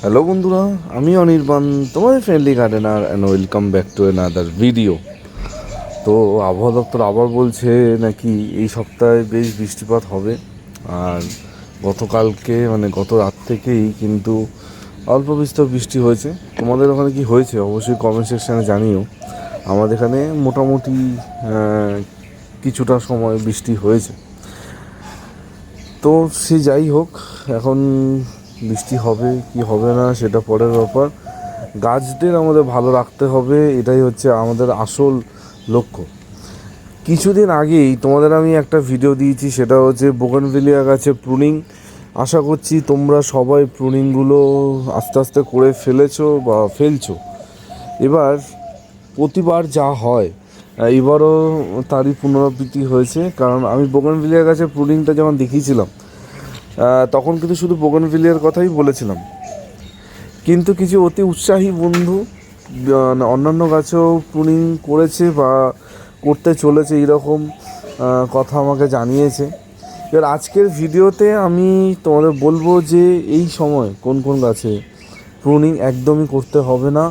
Hello বন্ধুরা, আমি অনির্বাণ তোমার friendly gardener and welcome back to another video তো আবহাওয়া দপ্তর আবার বলছে নাকি এই সপ্তাহে বেশ বৃষ্টিপাত হবে। আর গতকালকে মানে গত রাত থেকেই কিন্তু অল্প বিস্তর বৃষ্টি হয়েছে। তোমাদের ওখানে কি হয়েছে? অবশ্যই কমেন্ট সেকশানে জানিও। আমাদের এখানে মোটামুটি কিছুটা সময় বৃষ্টি হয়েছে। তো সে যাই হোক, এখন বৃষ্টি হবে কি হবে না সেটা পরের ব্যাপার। গাছদের আমাদের ভালো রাখতে হবে, এটাই হচ্ছে আমাদের আসল লক্ষ্য। কিছুদিন আগেই তোমাদের আমি একটা ভিডিও দিয়েছি, সেটা হচ্ছে বোগানভিলিয়া গাছে প্রুনিং আশা করছি তোমরা সবাই প্রুনিংগুলো আস্তে আস্তে করে ফেলেছো বা ফেলছো। এবার প্রতিবার যা হয় এবারও তারই পুনরাবৃত্তি হয়েছে, কারণ আমি বোগানভিলিয়া গাছের প্রুনিংটা যখন দেখিয়েছিলাম তখন কিন্তু শুধু বোগানভিলিয়ার কথাই বলেছিলাম। কিন্তু কিছু অতি উৎসাহী বন্ধু অন্যান্য গাছেও প্রুনিং করেছে বা করতে চলেছে এইরকম কথা আমাকে জানিয়েছে। এবার আজকের ভিডিওতে আমি তোমাদের বলব যে এই সময় কোন কোন গাছে প্রুনিং একদমই করতে হবে না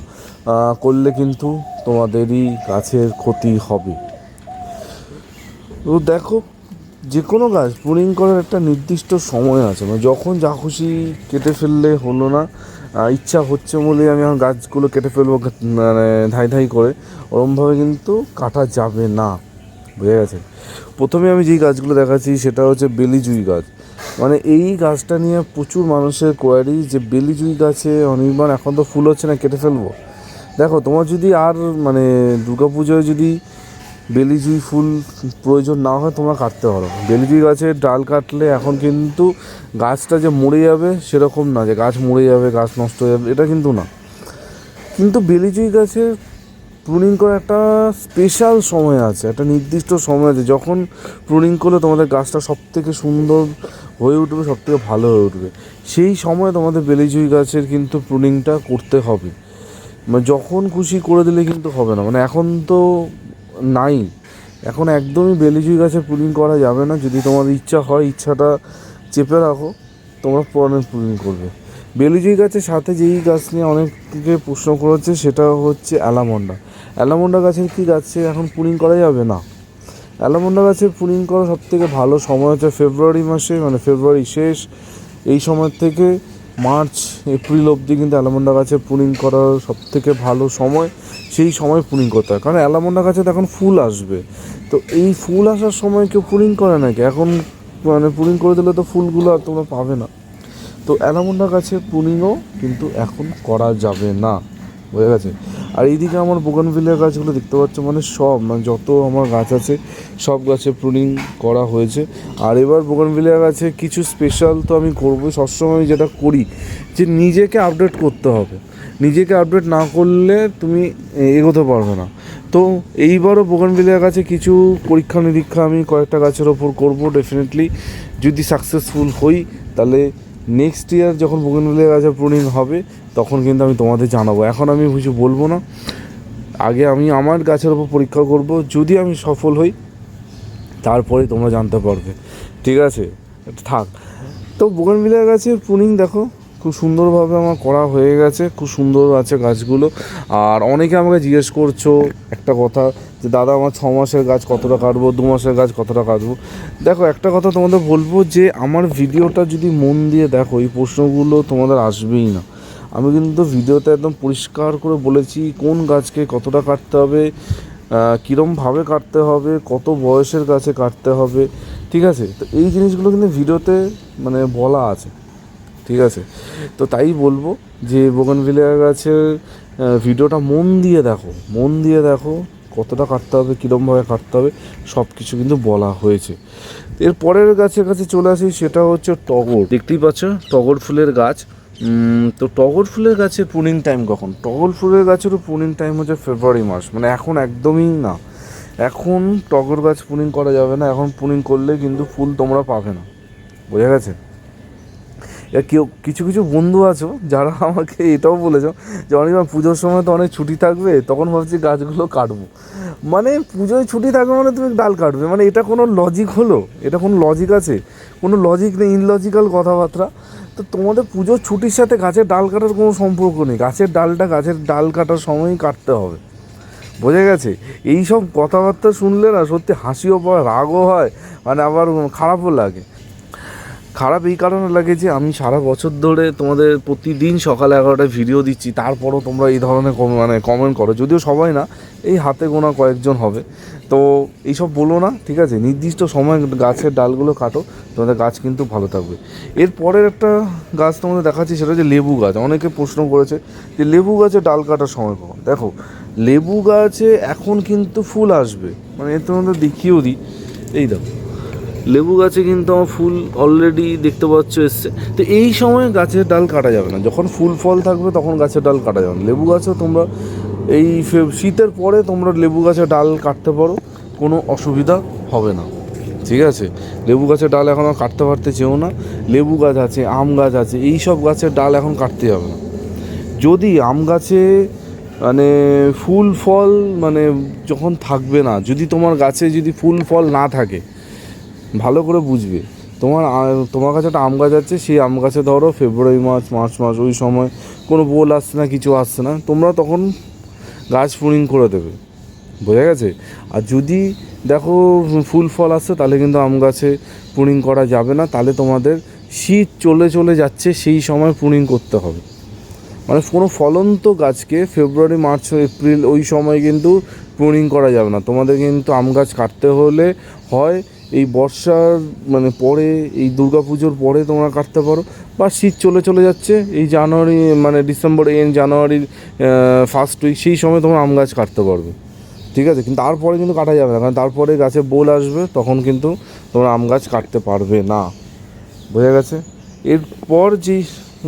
করলে কিন্তু তোমাদেরই গাছের ক্ষতি হবে। তো দেখো যে কোনো গাছ প্রুনিং করার একটা নির্দিষ্ট সময় আছে। মানে যখন যা খুশি কেটে ফেললে হলো না ইচ্ছা হচ্ছে বলে আমি আমার গাছগুলো কেটে ফেলব মানে ধাই ধাই করে, ওরমভাবে কিন্তু কাটা যাবে না। বুঝে গেছে? প্রথমে আমি যেই গাছগুলো দেখাচ্ছি, সেটা হচ্ছে বেলিজুই গাছ। মানে এই গাছটা নিয়ে প্রচুর মানুষের কোয়ারি যে, বেলিজুই গাছে অনির্বাণ, এখন তো ফুল হচ্ছে না, কেটে ফেলব? দেখো, তোমার যদি আর মানে দুর্গাপুজোয় যদি বেলি বেলিজুই ফুল প্রয়োজন না হয়, তোমরা কাটতে পারো। বেলি বেলিজুই গাছের ডাল কাটলে এখন কিন্তু গাছটা যে মরে যাবে সেরকম না, যে গাছ মরে যাবে, গাছ নষ্ট হয়ে যাবে, এটা কিন্তু না। কিন্তু বেলিজুই গাছের প্রুনিং করার একটা স্পেশাল সময় আছে, একটা নির্দিষ্ট সময় আছে, যখন প্রুনিং করলে তোমাদের গাছটা সব থেকে সুন্দর হয়ে উঠবে সব থেকে ভালো হয়ে উঠবে। সেই সময় তোমাদের বেলিজুই গাছের কিন্তু প্রুনিংটা করতে হবে। যখন খুশি করে দিলে কিন্তু হবে না। মানে এখন তো নাই। এখন একদমই বেলিজুই গাছে পুলিং করা যাবে না। যদি তোমার ইচ্ছা হয়, ইচ্ছাটা চেপে রাখো, তোমরা পরে পুলিং করবে। বেলিজুই গাছের সাথে যেই গাছ নিয়ে অনেকে প্রশ্ন করেছে, সেটা হচ্ছে অ্যালামন্ডা। অ্যালামন্ডা গাছের কি গাছে এখন পুলিং করা যাবে না? অ্যালামন্ডা গাছের পুলিং করা সব থেকে ভালো সময় হচ্ছে ফেব্রুয়ারি মাসে মানে ফেব্রুয়ারি শেষ। এই সময় থেকে মার্চ, এপ্রিল অবধি কিন্তু অ্যালামন্ডা গাছে পুনিং করার সব থেকে ভালো সময়, সেই সময় পুনিং করতে হয়। কারণ অ্যালামন্ডা গাছে তো এখন ফুল আসবে। তো এই ফুল আসার সময় কেউ পুনিং করে নাকি? এখন মানে পুনিং করে দিলে তো ফুলগুলো আর তোমরা পাবে না। তো অ্যালামন্ডা গাছে পুনিংও কিন্তু এখন করা যাবে না। বোঝা গেছে? আর এইদিকে আমার বোগানভিলিয়া গাছগুলো দেখতে পাচ্ছ মানে সব মানে যত আমার গাছ আছে, সব গাছে প্রুনিং করা হয়েছে। আর এবার বোগানভিলিয়া গাছে কিছু স্পেশাল তো আমি করব, সবসময় আমি যেটা করি, যে নিজেকে আপডেট করতে হবে। নিজেকে আপডেট না করলে তুমি এগোতে পারবে না। তো এইবারও বোগানভিলিয়া গাছে কিছু পরীক্ষা নিরীক্ষা আমি কয়েকটা গাছের ওপর করব ডেফিনেটলি যদি সাকসেসফুল হই, তাহলে নেক্সট ইয়ার যখন বোগানভিলিয়া গাছে প্রুনিং হবে, তখন কিন্তু আমি তোমাদের জানাব। এখন আমি কিছু বলব না। আগে আমি আমার গাছের ওপর পরীক্ষা করব। যদি আমি সফল হই, তারপরে তোমরা জানতে পারবে। ঠিক আছে? থাক। তো বোগানভিলিয়া গাছের প্রুনিং দেখো। খুব সুন্দরভাবে আমার করা হয়ে গেছে, খুব সুন্দর আছে গাছগুলো। আর অনেকে আমাকে জিজ্ঞেস করছ একটা কথা যে, দাদা, আমার ছ মাসের গাছ কতটা কাটবো? দু মাসের গাছ কতটা কাটবো? দেখো, একটা কথা তোমাদের বলব যে, আমার ভিডিওটা যদি মন দিয়ে দেখো, এই প্রশ্নগুলো তোমাদের আসবেই না। আমি কিন্তু ভিডিওতে একদম পরিষ্কার করে বলেছি কোন গাছকে কতটা কাটতে হবে কীরমভাবে কাটতে হবে, কত বয়সের গাছে কাটতে হবে, ঠিক আছে? তো এই জিনিসগুলো কিন্তু ভিডিওতে মানে বলা আছে। ঠিক আছে? তো তাই বলব যে বোগানভিলিয়া গাছের ভিডিওটা মন দিয়ে দেখো মন দিয়ে দেখো কতটা কাটতে হবে কীরমভাবে কাটতে হবে সব কিছু কিন্তু বলা হয়েছে। এর পরের গাছের কাছে চলে আসি সেটা হচ্ছে টগর। দেখতেই পাচ্ছ টগর ফুলের গাছ। তো টগর ফুলের গাছের পুনিং টাইম কখন? টগর ফুলের গাছেরও পুনিং টাইম হচ্ছে ফেব্রুয়ারি মাস মানে এখন একদমই না। এখন টগর গাছ পুনিং করা যাবে না এখন পুনিং করলে কিন্তু ফুল তোমরা পাবে না। বোঝা গেছে? কেউ, কিছু কিছু বন্ধু আছো যারা আমাকে এটাও বলেছ যে অনির্বাণ পুজোর সময় তো অনেক ছুটি থাকবে, তখন ভাবছি গাছগুলো কাটবো। মানে পুজোয় ছুটি থাকবে মানে তুমি ডাল কাটবে। মানে এটা কোনো লজিক হলো? এটা কোনো লজিক আছে? কোনো লজিক নেই ইনলজিক্যাল কথাবার্তা? তো তোমাদের পুজোর ছুটির সাথে গাছের ডাল কাটার কোনো সম্পর্ক নেই। গাছের ডালটা গাছের ডাল কাটার সময়ই কাটতে হবে। বোঝা গেছে? এই সব কথাবার্তা শুনলে না সত্যি হাসিও পায় রাগও হয় মানে আবার খারাপও লাগে। খারাপ এই কারণে লাগে যে আমি সারা বছর ধরে তোমাদের প্রতিদিন সকাল এগারোটায় ভিডিও দিচ্ছি, তারপরও তোমরা এই ধরনের মানে কমেন্ট করো। যদিও সবাই না, এই হাতে গোনা কয়েকজন হবে। তো এইসব বলো না, ঠিক আছে? নির্দিষ্ট সময় গাছের ডালগুলো কাটো, তোমাদের গাছ কিন্তু ভালো থাকবে। এর পরের একটা গাছ তোমাদের দেখাচ্ছি, সেটা হচ্ছে লেবু গাছ। অনেকে প্রশ্ন করেছে যে লেবু গাছে ডাল কাটার সময় কখন? দেখো, লেবু গাছে এখন কিন্তু ফুল আসবে। মানে এর তোমাদের দেখিয়েও দিই। এই দেখো। লেবু গাছে কিন্তু আমার ফুল অলরেডি দেখতে পাচ্ছ এসছে। তো এই সময় গাছের ডাল কাটা যাবে না। যখন ফুল ফল থাকবে তখন গাছের ডাল কাটা যাবে না। লেবু গাছেও তোমরা এই শীতের পরে তোমরা লেবু গাছের ডাল কাটতে পারো, কোনো অসুবিধা হবে না। ঠিক আছে? লেবু গাছের ডাল এখন আর কাটতে পারতে চেও না। লেবু গাছ আছে, আম গাছ আছে, এই সব গাছের ডাল এখন কাটতে যাবে না। যদি আম গাছে মানে ফুল ফল মানে যখন থাকবে না, যদি তোমার গাছে যদি ফুল ফল না থাকে ভালো করে বুঝবে। তোমার তোমার কাছে একটা আম গাছ আছে, সেই আম গাছে ধরো ফেব্রুয়ারি মাস মার্চ মাস ওই সময় কোনো বোল আসছে না, কিছু আসছে না, তোমরা তখন গাছ প্রুনিং করে দেবে। বোঝা গেছে? আর যদি দেখো ফুল ফল আসছে, তাহলে কিন্তু আম গাছে প্রুনিং করা যাবে না, তাহলে তোমাদের শীত চলে চলে যাচ্ছে, সেই সময় প্রুনিং করতে হবে। মানে কোনো ফলন্ত গাছকে ফেব্রুয়ারি, মার্চ, এপ্রিল, ওই সময় কিন্তু প্রুনিং করা যাবে না। তোমাদের কিন্তু আম গাছ কাটতে হলে হয় এই বর্ষার মানে পরে, এই দুর্গাপুজোর পরে তোমরা কাটতে পারো। বা শীত চলে চলে যাচ্ছে, এই জানুয়ারি মানে ডিসেম্বর এন জানুয়ারির ফার্স্ট উইক সেই সময় তোমরা আম গাছ কাটতে পারবে। ঠিক আছে? কিন্তু তারপরে কিন্তু কাটা যাবে না, কারণ তারপরে গাছে বোল আসবে, তখন কিন্তু তোমরা আম গাছ কাটতে পারবে না। বোঝা গেছে? এরপর যেই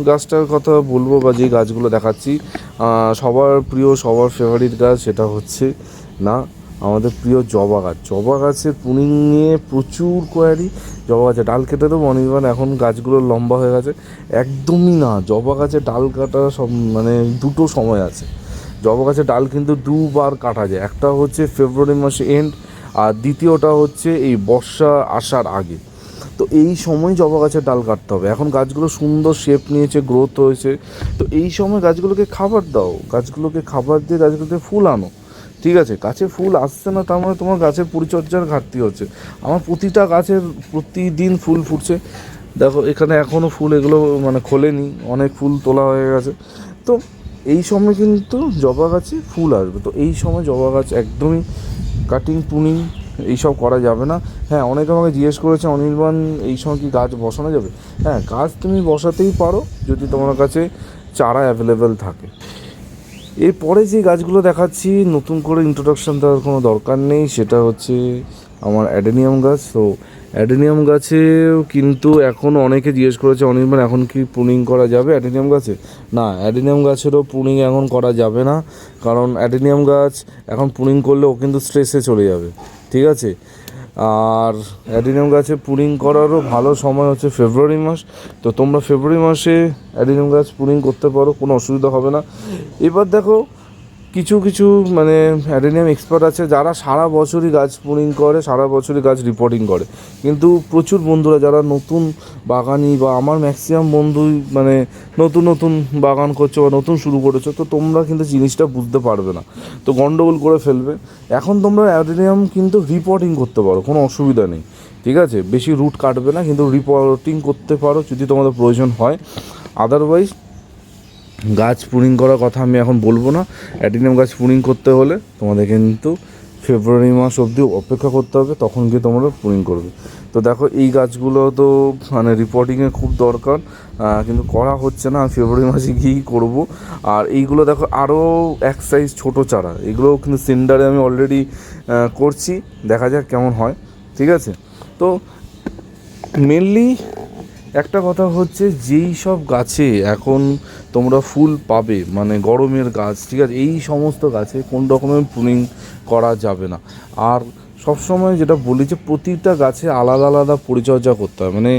গাছটার কথা বলব বা যে গাছগুলো দেখাচ্ছি সবার প্রিয়, সবার ফেভারিট গাছ সেটা হচ্ছে না। আমাদের প্রিয় জবা গাছ। জবা গাছের পুনিং নিয়ে প্রচুর কোয়ারি জবা গাছে। ডাল কেটে দেবো, অনির্বাণ, এখন গাছগুলো লম্বা হয়ে গেছে। একদমই না, জবা গাছে ডাল কাটা সব মানে দুটো সময় আছে। জবা গাছের ডাল কিন্তু দুবার কাটা যায়। একটা হচ্ছে ফেব্রুয়ারি মাসে এন্ড আর দ্বিতীয়টা হচ্ছে এই বর্ষা আসার আগে। তো এই সময় জবা গাছের ডাল কাটতে হবে। এখন গাছগুলো সুন্দর শেপ নিয়েছে গ্রোথ হয়েছে। তো এই সময় গাছগুলোকে খাবার দাও। গাছগুলোকে খাবার দিয়ে গাছগুলোতে ফুল আনো। ঠিক আছে, গাছে ফুল আসছে না, তার মানে তোমার গাছের পরিচর্যার ঘাটতি হচ্ছে। আমার প্রতিটা গাছের প্রতিদিন ফুল ফুটছে। দেখো, এখানে এখনও ফুল এগুলো মানে খোলেনি, অনেক ফুল তোলা হয়ে গেছে। তো এই সময় কিন্তু জবা গাছে ফুল আসবে। তো এই সময় জবা গাছ একদমই কাটিং পুনিং এইসব করা যাবে না। হ্যাঁ অনেকে আমাকে জিজ্ঞেস করেছে, অনির্বাণ, এই সময় কি গাছ বসানো যাবে? হ্যাঁ গাছ তুমি বসাতেই পারো যদি তোমার কাছে চারা অ্যাভেলেবেল থাকে। এরপরে যে গাছগুলো দেখাচ্ছি, নতুন করে ইন্ট্রোডাকশন দেওয়ার কোনো দরকার নেই, সেটা হচ্ছে আমার অ্যাডেনিয়াম গাছ। তো অ্যাডেনিয়াম গাছেও কিন্তু এখন অনেকে জিজ্ঞেস করেছে অনির্বাণ এখন কি প্রুনিং করা যাবে অ্যাডেনিয়াম গাছে? না, অ্যাডেনিয়াম গাছেরও প্রুনিং এখন করা যাবে না। কারণ অ্যাডেনিয়াম গাছ এখন প্রুনিং করলেও কিন্তু স্ট্রেসে চলে যাবে। ঠিক আছে? আর অ্যাডিনিয়াম গাছে পুরিং করারও ভালো সময় হচ্ছে ফেব্রুয়ারি মাস। তো তোমরা ফেব্রুয়ারি মাসে অ্যাডিনিয়াম গাছ পুরিং করতে পারো, কোনো অসুবিধা হবে না। এবার দেখো কিছু কিছু মানে অ্যাডেনিয়াম এক্সপার্ট আছে যারা সারা বছরই গাছ পুরিং করে, সারা বছরই গাছ রিপোর্টিং করে। কিন্তু প্রচুর বন্ধুরা যারা নতুন বাগানি বা আমার ম্যাক্সিমাম বন্ধুই মানে নতুন নতুন বাগান করছ বা নতুন শুরু করেছ, তো তোমরা কিন্তু জিনিসটা বুঝতে পারবে না। তো গন্ডগোল করে ফেলবে। এখন তোমরা অ্যাডেনিয়াম কিন্তু রিপোর্টিং করতে পারো, কোনো অসুবিধা নেই। ঠিক আছে? বেশি রুট কাটবে না, কিন্তু রিপোর্টিং করতে পারো যদি তোমাদের প্রয়োজন হয়। আদারওয়াইজ গাছ পুরিং করার কথা আমি এখন বলব না। অ্যাডিনিয়াম গাছ পুরিং করতে হলে তোমাদের কিন্তু ফেব্রুয়ারি মাস অবধি অপেক্ষা করতে হবে, তখন গিয়ে তোমরা পুরিং করবে। তো দেখো, এই গাছগুলো তো মানে রিপোর্টিংয়ে খুব দরকার কিন্তু করা হচ্ছে না ফেব্রুয়ারি মাসে গিয়েই করব। আর এইগুলো দেখো আরও এক সাইজ ছোটো চারা, এগুলোও কিন্তু সেন্ডারে আমি অলরেডি করছি, দেখা যাক কেমন হয়, ঠিক আছে? তো মেনলি একটা কথা হচ্ছে যেই সব গাছে এখন তোমরা ফুল পাবে মানে গরমের গাছ, ঠিক আছে? এই সমস্ত গাছে কোন রকমের প্রুনিং করা যাবে না। আর সবসময় যেটা বলি যে প্রতিটা গাছে আলাদা আলাদা পরিচর্যা করতে হয়। মানে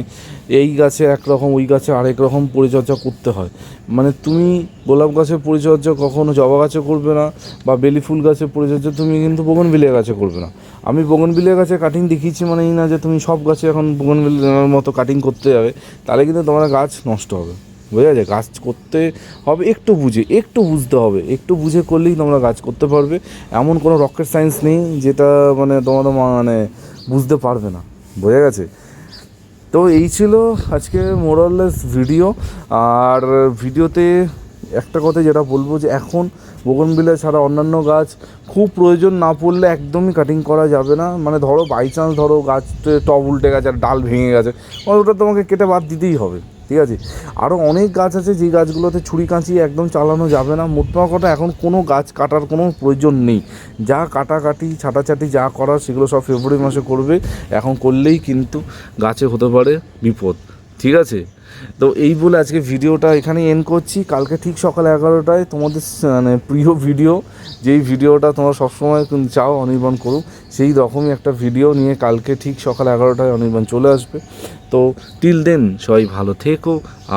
এই গাছে একরকম, ওই গাছে আরেক রকম পরিচর্যা করতে হয়। মানে তুমি গোলাপ গাছের পরিচর্যা কখনো জবা গাছে করবে না বা বেলি ফুল গাছের পরিচর্যা তুমি কিন্তু বোগনভিলিয়া গাছে করবে না। আমি বোগনভিলিয়া গাছে কাটিং দেখিয়েছি মানে এই না যে তুমি সব গাছে এখন বোগনভিলিয়ার মতো কাটিং করতে যাবে, তাহলে কিন্তু তোমার গাছ নষ্ট হবে। বোঝা যায় গাছ করতে হবে, একটু বুঝে, একটু বুঝতে হবে, একটু বুঝে করলেই তোমরা গাছ করতে পারবে। এমন কোনো রকেট সায়েন্স নেই যেটা মানে তোমরা মানে বুঝতে পারবে না, বোঝা গেছে? তো এই ছিল আজকে মোরাললেস ভিডিও আর ভিডিওতে একটা কথা যেটা বলব যে এখন বগনবিলা ছাড়া অন্যান্য গাছ খুব প্রয়োজন না পড়লে একদমই কাটিং করা যাবে না। মানে ধরো বাই চান্স ধরো গাছ টব উল্টে গেছে আর ডাল ভেঙে গেছে ওটা তোমাকে কেটে বাদ দিতেই হবে। ঠিক আছে? আরও অনেক গাছ আছে যে গাছগুলোতে ছুরি কাঁচি একদম চালানো যাবে না। মোট কথা এখন কোনো গাছ কাটার কোনো প্রয়োজন নেই। যা কাটাকাটি, ছাটাছাটি যা করা সেগুলো সব ফেব্রুয়ারি মাসে করবে। এখন করলেই কিন্তু গাছে হতে পারে বিপদ। ঠিক আছে? তো এই বলে আজকে ভিডিওটা এখানেই এন্ড করছি। কালকে ঠিক সকাল এগারোটায় তোমাদের মানে প্রিয় ভিডিও, যেই ভিডিওটা তোমরা সবসময় চাও অনির্বাণ করুক, সেই রকমই একটা ভিডিও নিয়ে কালকে ঠিক সকাল এগারোটায় অনির্বাণ চলে আসবে। তো টিল দেন সবাই ভালো থেকো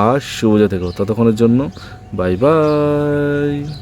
আর শুভ থেকো ততক্ষণের জন্য বাই বাই